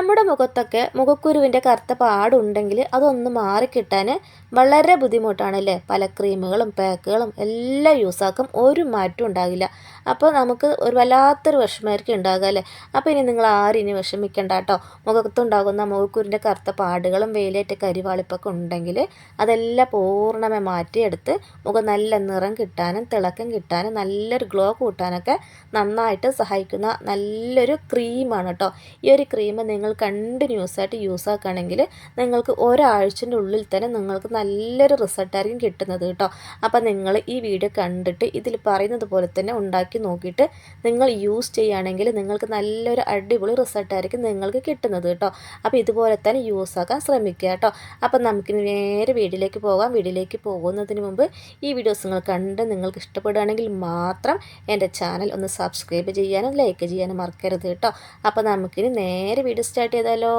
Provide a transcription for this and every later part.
നമ്മുടെ മുഖത്തൊക്കെ മുഖക്കുരുവിന്റെ കറുത്ത പാടുണ്ടെങ്കിൽ അതൊന്ന് മാറിക്കിട്ടാൻ വളരെ ബുദ്ധിമുട്ടാണ് അല്ലേ പല ക്രീമുകളും പാക്കുകളും എല്ലാം യൂസാക്കും ഒരു മാറ്റം ഉണ്ടാകില്ല. അപ്പോൾ നമുക്ക് ഒരു വല്ലാത്തൊരു വിഷമമായിരിക്കും ഉണ്ടാകുക അല്ലേ? അപ്പോൾ ഇനി നിങ്ങൾ ആരും ഇനി വിഷമിക്കണ്ട കേട്ടോ. മുഖത്തുണ്ടാകുന്ന മുഖക്കുരുവിന്റെ കറുത്ത പാടുകളും വെയിലേറ്റ കരിവാളിപ്പൊക്കെ ഉണ്ടെങ്കിൽ അതെല്ലാം പൂർണമായി മാറ്റിയെടുത്ത് മുഖം നല്ല നിറം കിട്ടാനും തിളക്കം കിട്ടാനും നല്ലൊരു ഗ്ലോ കൂട്ടാനൊക്കെ നന്നായിട്ട് സഹായിക്കുന്ന നല്ലൊരു ക്രീമാണ് കേട്ടോ. ഈ ഒരു ക്രീം നിങ്ങൾ കണ്ടിന്യൂസ് ആയിട്ട് യൂസ് ആക്കുകയാണെങ്കിൽ നിങ്ങൾക്ക് ഒരാഴ്ചന്റെ ഉള്ളിൽ തന്നെ നിങ്ങൾക്ക് നല്ലൊരു റിസൾട്ടായിരിക്കും കിട്ടുന്നത് കേട്ടോ. അപ്പോൾ നിങ്ങൾ ഈ വീഡിയോ കണ്ടിട്ട് ഇതിൽ പറയുന്നത് പോലെ തന്നെ ഉണ്ടാക്കി നോക്കിയിട്ട് നിങ്ങൾ യൂസ് ചെയ്യുകയാണെങ്കിൽ നിങ്ങൾക്ക് നല്ലൊരു അടിപൊളി റിസൾട്ടായിരിക്കും നിങ്ങൾക്ക് കിട്ടുന്നത് കേട്ടോ. അപ്പോൾ ഇതുപോലെ തന്നെ യൂസ് ആക്കാൻ ശ്രമിക്കുക കേട്ടോ. അപ്പോൾ നമുക്ക് നേരെ വീഡിയോയിലേക്ക് പോകാം. വീഡിയോയിലേക്ക് പോകുന്നതിന് മുമ്പ് ഈ വീഡിയോസ് നിങ്ങൾ കണ്ട് നിങ്ങൾക്ക് ഇഷ്ടപ്പെടുകയാണെങ്കിൽ മാത്രം എന്റെ ചാനൽ ഒന്ന് സബ്സ്ക്രൈബ് ചെയ്യാനും ലൈക്ക് ചെയ്യാനും മറക്കരുത് കേട്ടോ. അപ്പോൾ നമുക്കിനി നേരെ വീഡിയോ സ്റ്റാർട്ട് ചെയ്താലോ?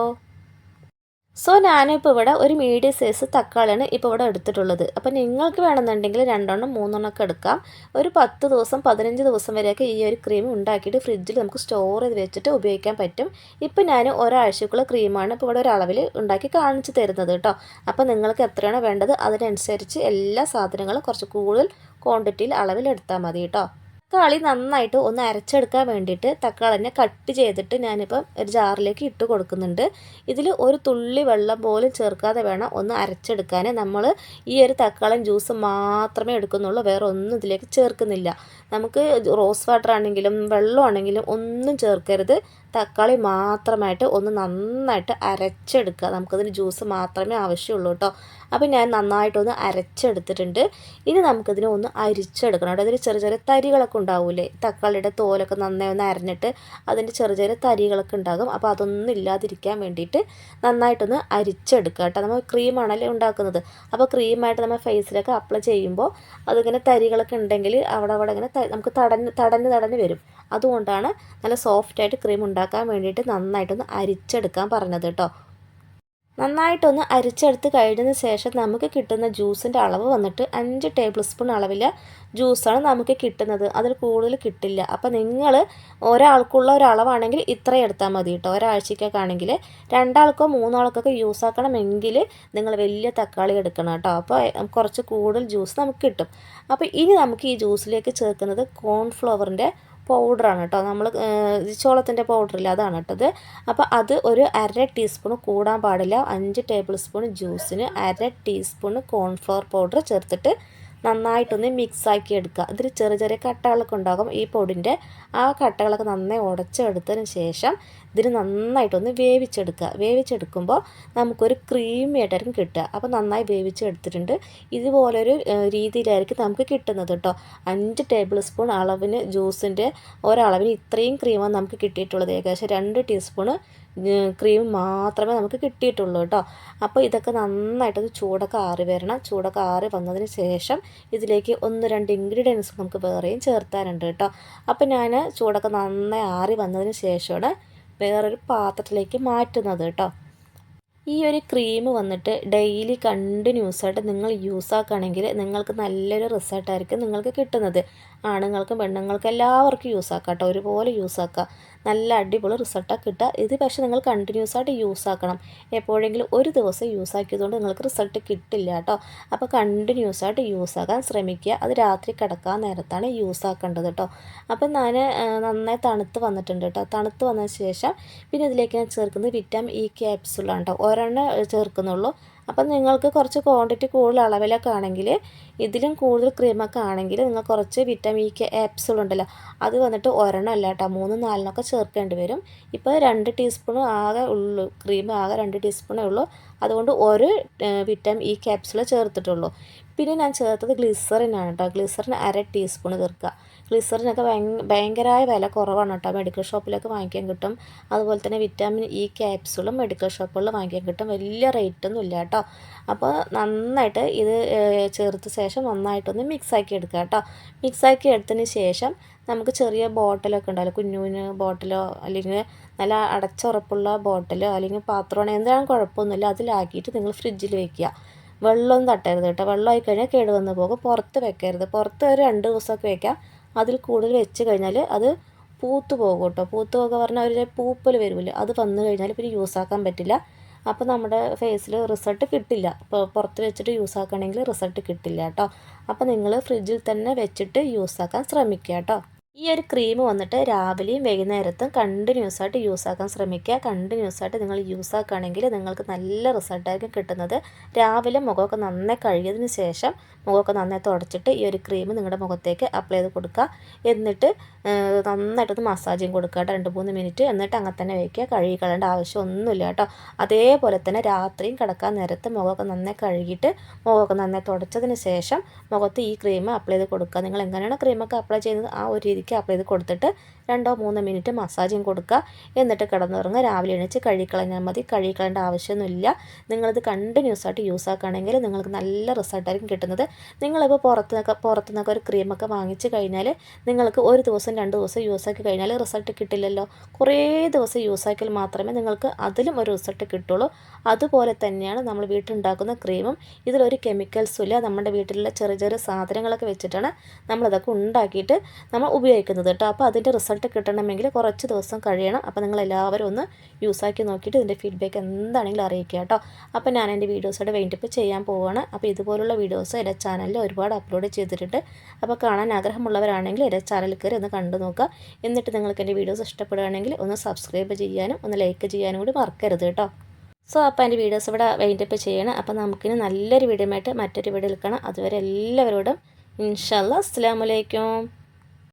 സോ ഞാനിപ്പോൾ ഇവിടെ ഒരു മീഡിയം സൈസ് തക്കാളിയാണ് ഇപ്പോൾ ഇവിടെ എടുത്തിട്ടുള്ളത്. അപ്പോൾ നിങ്ങൾക്ക് വേണമെന്നുണ്ടെങ്കിൽ രണ്ടെണ്ണം മൂന്നെണ്ണം ഒക്കെ എടുക്കാം. ഒരു പത്ത് ദിവസം പതിനഞ്ച് ദിവസം വരെയൊക്കെ ഈ ഒരു ക്രീം ഉണ്ടാക്കിയിട്ട് ഫ്രിഡ്ജിൽ നമുക്ക് സ്റ്റോർ ചെയ്ത് വെച്ചിട്ട് ഉപയോഗിക്കാൻ പറ്റും. ഇപ്പോൾ ഞാൻ ഒരാഴ്ചക്കുള്ള ക്രീമാണ് ഇപ്പോൾ ഇവിടെ ഒരളവിൽ ഉണ്ടാക്കി കാണിച്ചു തരുന്നത് കേട്ടോ. അപ്പോൾ നിങ്ങൾക്ക് എത്രയാണോ വേണ്ടത് അതിനനുസരിച്ച് എല്ലാ സാധനങ്ങളും കുറച്ച് കൂടുതൽ ക്വാണ്ടിറ്റിയിൽ അളവിൽ എടുത്താൽ മതി കേട്ടോ. തക്കാളി നന്നായിട്ട് ഒന്ന് അരച്ചെടുക്കാൻ വേണ്ടിയിട്ട് തക്കാളിനെ കട്ട് ചെയ്തിട്ട് ഞാനിപ്പം ഒരു ജാറിലേക്ക് ഇട്ട് കൊടുക്കുന്നുണ്ട്. ഇതിൽ ഒരു തുള്ളി വെള്ളം പോലും ചേർക്കാതെ വേണം ഒന്ന് അരച്ചെടുക്കാൻ. നമ്മൾ ഈ ഒരു തക്കാളി ജ്യൂസ് മാത്രമേ എടുക്കുന്നുള്ളൂ വേറെ ഒന്നും ഇതിലേക്ക് ചേർക്കുന്നില്ല. നമുക്ക് റോസ് വാട്ടർ ആണെങ്കിലും വെള്ളമാണെങ്കിലും ഒന്നും ചേർക്കരുത്. തക്കാളി മാത്രമായിട്ട് ഒന്ന് നന്നായിട്ട് അരച്ചെടുക്കുക. നമുക്കതിന് ജ്യൂസ് മാത്രമേ ആവശ്യമുള്ളൂ കേട്ടോ. അപ്പോൾ ഞാൻ നന്നായിട്ടൊന്ന് അരച്ചെടുത്തിട്ടുണ്ട്. ഇനി നമുക്കതിനെ ഒന്ന് അരിച്ചെടുക്കണം. അവിടെ അതിൽ ചെറിയ ചെറിയ തരികളൊക്കെ ഉണ്ടാവില്ലേ തക്കാളിയുടെ തോലൊക്കെ നന്നായി ഒന്ന് അരഞ്ഞിട്ട് അതിന്റെ ചെറിയ ചെറിയ തരികളൊക്കെ ഉണ്ടാകും. അപ്പോൾ അതൊന്നും ഇല്ലാതിരിക്കാൻ വേണ്ടിയിട്ട് നന്നായിട്ടൊന്ന് അരിച്ചെടുക്കുക കേട്ടോ. നമ്മൾ ക്രീമാണല്ലേ ഉണ്ടാക്കുന്നത്. അപ്പോൾ ക്രീമായിട്ട് നമ്മൾ ഫേസിലൊക്കെ അപ്ലൈ ചെയ്യുമ്പോൾ അതിങ്ങനെ തരികളൊക്കെ ഉണ്ടെങ്കിൽ അവിടെ അവിടെ ഇങ്ങനെ നമുക്ക് തടഞ്ഞ് തടഞ്ഞ് തടഞ്ഞ് വരും. അതുകൊണ്ടാണ് നല്ല സോഫ്റ്റായിട്ട് ക്രീം ഉണ്ടാക്കാൻ വേണ്ടിയിട്ട് നന്നായിട്ടൊന്ന് അരിച്ചെടുക്കാൻ പറഞ്ഞത് കേട്ടോ. നന്നായിട്ടൊന്ന് അരിച്ചെടുത്ത് കഴിഞ്ഞതിന് ശേഷം നമുക്ക് കിട്ടുന്ന ജ്യൂസിന്റെ അളവ് വന്നിട്ട് അഞ്ച് ടേബിൾ സ്പൂൺ അളവിൽ ജ്യൂസാണ് നമുക്ക് കിട്ടുന്നത്. അതിൽ കൂടുതൽ കിട്ടില്ല. അപ്പോൾ നിങ്ങൾ ഒരാൾക്കുള്ള ഒരളവാണെങ്കിൽ ഇത്ര എടുത്താൽ മതി കേട്ടോ ഒരാഴ്ചക്കൊക്കെ ആണെങ്കിൽ രണ്ടാൾക്കോ മൂന്നാൾക്കൊക്കെ യൂസ് ആക്കണമെങ്കിൽ നിങ്ങൾ വലിയ തക്കാളി എടുക്കണം കേട്ടോ അപ്പോൾ കുറച്ച് കൂടുതൽ ജ്യൂസ് നമുക്ക് കിട്ടും. അപ്പോൾ ഇനി നമുക്ക് ഈ ജ്യൂസിലേക്ക് ചേർക്കുന്നത് കോൺഫ്ലവറിന്റെ പൗഡറാണ് കേട്ടോ. നമ്മൾ ചോളത്തിന്റെ പൗഡറില്ല അതാണ് കേട്ടത് അപ്പോൾ അത് ഒരു അര ടീസ്പൂൺ കൂടാൻ പാടില്ല. അഞ്ച് ടേബിൾ സ്പൂൺ ജ്യൂസിന് അര ടീസ്പൂൺ കോൺഫ്ലവർ പൗഡർ ചേർത്തിട്ട് നന്നായിട്ടൊന്ന് മിക്സാക്കി എടുക്കുക. ഇതിൽ ചെറിയ ചെറിയ കട്ടകളൊക്കെ ഉണ്ടാകും. ഈ പൊടിന്റെ ആ കട്ടകളൊക്കെ നന്നായി ഉടച്ചെടുത്തതിന് ശേഷം ഇതിന് നന്നായിട്ടൊന്ന് വേവിച്ചെടുക്കുക. വേവിച്ചെടുക്കുമ്പോൾ നമുക്കൊരു ക്രീമി ആയിട്ടായിരിക്കും കിട്ടുക. അപ്പോൾ നന്നായി വേവിച്ചെടുത്തിട്ടുണ്ട്. ഇതുപോലൊരു രീതിയിലായിരിക്കും നമുക്ക് കിട്ടുന്നത് കേട്ടോ അഞ്ച് ടേബിൾ സ്പൂൺ അളവിന് ജ്യൂസിന്റെ ഒരളവിന് ഇത്രയും ക്രീമാണ് നമുക്ക് കിട്ടിയിട്ടുള്ളത്. ഏകദേശം രണ്ട് ടീസ്പൂണ് ക്രീം മാത്രമേ നമുക്ക് കിട്ടിയിട്ടുള്ളൂ കേട്ടോ. അപ്പോൾ ഇതൊക്കെ നന്നായിട്ടൊന്ന് ചൂടൊക്കെ ആറി വരണം. ചൂടൊക്കെ ആറി വന്നതിന് ശേഷം ഇതിലേക്ക് ഒന്ന് രണ്ട് ഇൻഗ്രീഡിയൻസ് നമുക്ക് വേറെയും ചേർത്താനുണ്ട് കേട്ടോ. അപ്പോൾ ഞാൻ ചൂടൊക്കെ നന്നായി ആറി വന്നതിന് ശേഷമാണ് വേറൊരു പാത്രത്തിലേക്ക് മാറ്റുന്നത് കേട്ടോ. ഈ ഒരു ക്രീം വന്നിട്ട് ഡെയിലി കണ്ടിന്യൂസ് ആയിട്ട് നിങ്ങൾ യൂസ് ആക്കുകയാണെങ്കിൽ നിങ്ങൾക്ക് നല്ലൊരു റിസൾട്ടായിരിക്കും നിങ്ങൾക്ക് കിട്ടുന്നത്. ആണുങ്ങൾക്കും പെണ്ണുങ്ങൾക്കും എല്ലാവർക്കും യൂസ് ആക്കാം കേട്ടോ. ഒരുപോലെ യൂസ് ആക്കുക നല്ല അടിപൊളി റിസൾട്ടാണ് കിട്ടുക. ഇത് പക്ഷേ നിങ്ങൾ കണ്ടിന്യൂസ് ആയിട്ട് യൂസ് ആക്കണം. എപ്പോഴെങ്കിലും ഒരു ദിവസം യൂസ് ആക്കിയതുകൊണ്ട് നിങ്ങൾക്ക് റിസൾട്ട് കിട്ടില്ല കേട്ടോ. അപ്പോൾ കണ്ടിന്യൂസ് ആയിട്ട് യൂസ് ആക്കാൻ ശ്രമിക്കുക. അത് രാത്രി കിടക്കാൻ നേരത്താണ് യൂസ് ആക്കേണ്ടത് കേട്ടോ. അപ്പം ഞാൻ നന്നായി തണുത്ത് വന്നിട്ടുണ്ട് കേട്ടോ. തണുത്ത് വന്നതിന് ശേഷം പിന്നെ ഇതിലേക്ക് ഞാൻ ചേർക്കുന്നത് വിറ്റാമിൻ ഇ ക്യാപ്സുളാണ് കേട്ടോ. ഒരെണ്ണം ചേർക്കുന്നുള്ളൂ. അപ്പം നിങ്ങൾക്ക് കുറച്ച് ക്വാണ്ടിറ്റി കൂടുതൽ അളവിലൊക്കെ ആണെങ്കിൽ ഇതിലും കൂടുതൽ ക്രീമൊക്കെ ആണെങ്കിൽ നിങ്ങൾ കുറച്ച് വിറ്റമിൻ കെ ആപ്സുൾ ഉണ്ടല്ലോ. അത് വന്നിട്ട് ഒരെണ്ണം അല്ല കേട്ടോ. മൂന്ന് നാലിനൊക്കെ ചേർക്കേണ്ടി വരും. ഇപ്പോൾ രണ്ട് ടീസ്പൂൺ ആകെ ഉള്ളൂ. ക്രീം ആകെ രണ്ട് ടീസ്പൂണേ ഉള്ളൂ. അതുകൊണ്ട് ഒരു വിറ്റമിൻ ഇ ക്യാപ്സ്യൂൾ ചേർത്തിട്ടുള്ളൂ. പിന്നെ ഞാൻ ചേർത്തത് ഗ്ലിസറിനാണ് കേട്ടോ ഗ്ലിസറിന് അര ടീസ്പൂൺ ചേർക്കുക. ഗ്ലിസറിനൊക്കെ ഭയങ്കരമായ വില കുറവാണ് കേട്ടോ മെഡിക്കൽ ഷോപ്പിലൊക്കെ വാങ്ങിക്കാൻ കിട്ടും. അതുപോലെ തന്നെ വിറ്റാമിൻ ഇ ക്യാപ്സൂളും മെഡിക്കൽ ഷോപ്പുകളിൽ വാങ്ങിക്കാൻ കിട്ടും. വലിയ റേറ്റൊന്നും ഇല്ല കേട്ടോ അപ്പോൾ നന്നായിട്ട് ഇത് ചേർത്ത ശേഷം നന്നായിട്ടൊന്ന് മിക്സാക്കി എടുക്കുക കേട്ടോ മിക്സാക്കി എടുത്തതിന് ശേഷം നമുക്ക് ചെറിയ ബോട്ടിലൊക്കെ ഉണ്ടാവില്ല കുഞ്ഞു കുഞ്ഞു ബോട്ടിലോ അല്ലെങ്കിൽ നല്ല അടച്ചുറപ്പുള്ള ബോട്ടിലോ അല്ലെങ്കിൽ പാത്രമാണോ എന്താണ് കുഴപ്പമൊന്നുമില്ല. അതിലാക്കിയിട്ട് നിങ്ങൾ ഫ്രിഡ്ജിൽ വെക്കുക. വെള്ളമൊന്നും തട്ടരുത് കേട്ടോ. വെള്ളമായി കഴിഞ്ഞാൽ കേടുവന്ന് പോകും. പുറത്ത് വെക്കരുത്. പുറത്ത് ഒരു രണ്ട് ദിവസമൊക്കെ വെക്കാം. അതിൽ കൂടുതൽ വെച്ച് കഴിഞ്ഞാൽ അത് പൂത്ത് പോകും കേട്ടോ. പൂത്ത് പോകുക പറഞ്ഞാൽ ഒരു പൂപ്പൽ വരുമല്ലോ. അത് വന്നു കഴിഞ്ഞാൽ പിന്നെ യൂസ് ആക്കാൻ പറ്റില്ല. അപ്പോൾ നമ്മുടെ ഫേസിൽ റിസൾട്ട് കിട്ടില്ല. ഇപ്പോൾ പുറത്ത് വെച്ചിട്ട് യൂസ് ആക്കുകയാണെങ്കിൽ റിസൾട്ട് കിട്ടില്ല കേട്ടോ. അപ്പോൾ നിങ്ങൾ ഫ്രിഡ്ജിൽ തന്നെ വെച്ചിട്ട് യൂസ് ആക്കാൻ ശ്രമിക്കുക കേട്ടോ. ഈ ഒരു ക്രീം വന്നിട്ട് രാവിലെയും വൈകുന്നേരത്തും കണ്ടിന്യൂസ് ആയിട്ട് യൂസ് ആക്കാൻ ശ്രമിക്കുക. കണ്ടിന്യൂസ് ആയിട്ട് നിങ്ങൾ യൂസ് ആക്കുകയാണെങ്കിൽ നിങ്ങൾക്ക് നല്ല റിസൾട്ടായിരിക്കും കിട്ടുന്നത്. രാവിലെ മുഖമൊക്കെ നന്നായി കഴുകിയതിന് ശേഷം മുഖമൊക്കെ നന്നായി തുടച്ചിട്ട് ഈ ഒരു ക്രീം നിങ്ങളുടെ മുഖത്തേക്ക് അപ്ലൈ ചെയ്ത് കൊടുക്കുക. എന്നിട്ട് നന്നായിട്ടൊന്ന് മസാജും കൊടുക്കുക. കേട്ടോ രണ്ട് മൂന്ന് മിനിറ്റ് എന്നിട്ട് അങ്ങനെ തന്നെ വയ്ക്കുക കഴുകി കളയേണ്ട ആവശ്യമൊന്നുമില്ല കേട്ടോ. അതേപോലെ തന്നെ രാത്രിയും കിടക്കാൻ നേരത്ത് മുഖമൊക്കെ നന്നായി കഴുകിയിട്ട് മുഖമൊക്കെ നന്നായി തുടച്ചതിന് ശേഷം മുഖത്ത് ഈ ക്രീം അപ്ലൈ ചെയ്ത് കൊടുക്കുക. നിങ്ങൾ എങ്ങനെയാണ് ക്രീമൊക്കെ അപ്ലൈ ചെയ്യുന്നത് ആ ഒരു രീതിക്ക് അപ്പോൾ ഇത് കൊടുത്തിട്ട് രണ്ടോ മൂന്നോ മിനിറ്റ് മസാജും കൊടുക്കുക. എന്നിട്ട് കിടന്നുറങ്ങുക. രാവിലെ എണീച്ച് കഴുകിക്കളഞ്ഞാൽ മതി. കഴുകിക്കളേണ്ട ആവശ്യമൊന്നുമില്ല. നിങ്ങളിത് കണ്ടിന്യൂസ് ആയിട്ട് യൂസ് ആക്കുകയാണെങ്കിൽ നിങ്ങൾക്ക് നല്ല റിസൾട്ടായിരിക്കും കിട്ടുന്നത്. നിങ്ങളിപ്പോൾ പുറത്തുനിന്നൊക്കെ നിന്നൊക്കെ പുറത്ത് നിന്നൊക്കെ ഒരു ക്രീമൊക്കെ വാങ്ങിച്ച് കഴിഞ്ഞാൽ നിങ്ങൾക്ക് ഒരു ദിവസം രണ്ട് ദിവസം യൂസ് ആക്കി കഴിഞ്ഞാൽ റിസൾട്ട് കിട്ടില്ലല്ലോ. കുറേ ദിവസം യൂസ് ആക്കിയാൽ മാത്രമേ നിങ്ങൾക്ക് അതിലും ഒരു റിസൾട്ട് കിട്ടുള്ളൂ. അതുപോലെ തന്നെയാണ് നമ്മൾ വീട്ടിലുണ്ടാക്കുന്ന ക്രീമും ഇതിലൊരു കെമിക്കൽസും ഇല്ല. നമ്മുടെ വീട്ടിലുള്ള ചെറിയ ചെറിയ സാധനങ്ങളൊക്കെ വെച്ചിട്ടാണ് നമ്മളിതൊക്കെ ഉണ്ടാക്കിയിട്ട് നമ്മൾ ഉപയോഗിക്കുന്നത് കേട്ടോ. അപ്പോൾ അതിന്റെ റിസൾട്ട് കിട്ടണമെങ്കിൽ കുറച്ച് ദിവസം കഴിയണം. അപ്പോൾ നിങ്ങൾ എല്ലാവരും ഒന്ന് യൂസാക്കി നോക്കിയിട്ട് ഇതിന്റെ ഫീഡ്ബാക്ക് എന്താണെങ്കിലും അറിയിക്കുക കേട്ടോ. അപ്പോൾ ഞാൻ എന്റെ വീഡിയോസോടെ വേണ്ടിപ്പ് ചെയ്യാൻ പോവുകയാണ് അപ്പോൾ ഇതുപോലുള്ള വീഡിയോസ് എന്റെ ചാനലിൽ ഒരുപാട് അപ്ലോഡ് ചെയ്തിട്ടുണ്ട്. അപ്പോൾ കാണാൻ ആഗ്രഹമുള്ളവരാണെങ്കിൽ എന്റെ ചാനൽ കയറി ഒന്ന് കണ്ടു നോക്കുക. എന്നിട്ട് നിങ്ങൾക്ക് എന്റെ വീഡിയോസ് ഇഷ്ടപ്പെടുകയാണെങ്കിൽ ഒന്ന് സബ്സ്ക്രൈബ് ചെയ്യാനും ഒന്ന് ലൈക്ക് ചെയ്യാനും കൂടി മറക്കരുത് കേട്ടോ. സോ അപ്പോൾ എന്റെ വീഡിയോസ് ഇവിടെ വൈൻഡപ്പ് ചെയ്യണം. അപ്പോൾ നമുക്കിനി നല്ലൊരു വീഡിയോ ആയിട്ട് മറ്റൊരു വീഡിയോ എടുക്കണം അതുവരെ എല്ലാവരോടും ഇൻഷല്ല അസ്സാം വലൈക്കും